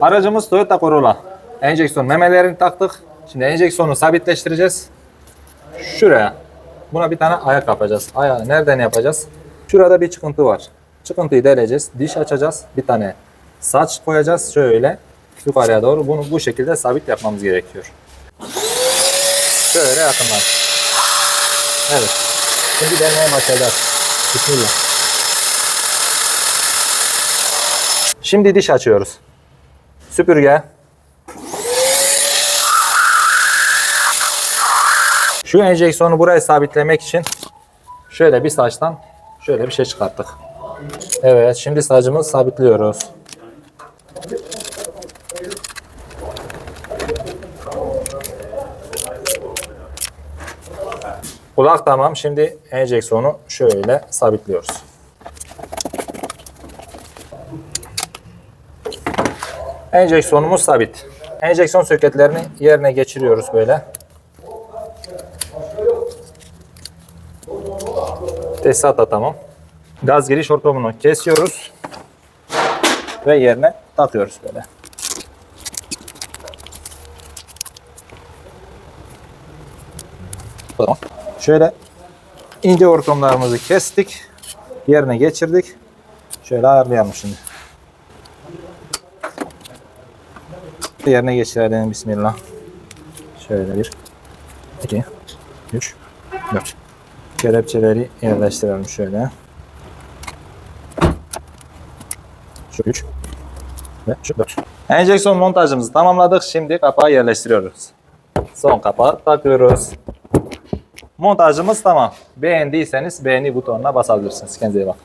Aracımız Toyota Corolla. Enjeksiyon memelerini taktık. Şimdi enjeksiyonu sabitleştireceğiz. Şuraya. Buna bir tane ayak yapacağız. Ayağı nereden yapacağız? Şurada bir çıkıntı var. Çıkıntıyı deleceğiz. Diş açacağız. Bir tane saç koyacağız. Şöyle yukarıya doğru. Bunu bu şekilde sabit yapmamız gerekiyor. Şöyle yakından. Evet. Şimdi denemeye başlayacağız. Bismillah. Şimdi diş açıyoruz. Süpürge. Şu enjeksiyonu buraya sabitlemek için şöyle bir saçtan şöyle bir şey çıkarttık. Evet, şimdi sacımızı sabitliyoruz. Kulak tamam. Şimdi enjeksiyonu şöyle sabitliyoruz. Enjeksiyonumuz sabit. Enjeksiyon soketlerini yerine geçiriyoruz böyle. Tesisat da tamam. Gaz giriş hortumunu kesiyoruz. Ve yerine takıyoruz böyle. Tamam. Şöyle ince hortumlarımızı kestik. Yerine geçirdik. Şöyle ayarlayalım şimdi. Yerine geçirelim. Bismillah. Şöyle bir, iki, üç, dört. Kelepçeleri yerleştirelim şöyle. Şu üç ve şu dört. Enjeksiyon montajımızı tamamladık. Şimdi kapağı yerleştiriyoruz. Son kapağı takıyoruz. Montajımız tamam. Beğendiyseniz beğeni butonuna basabilirsiniz. Kendinize iyi bakın.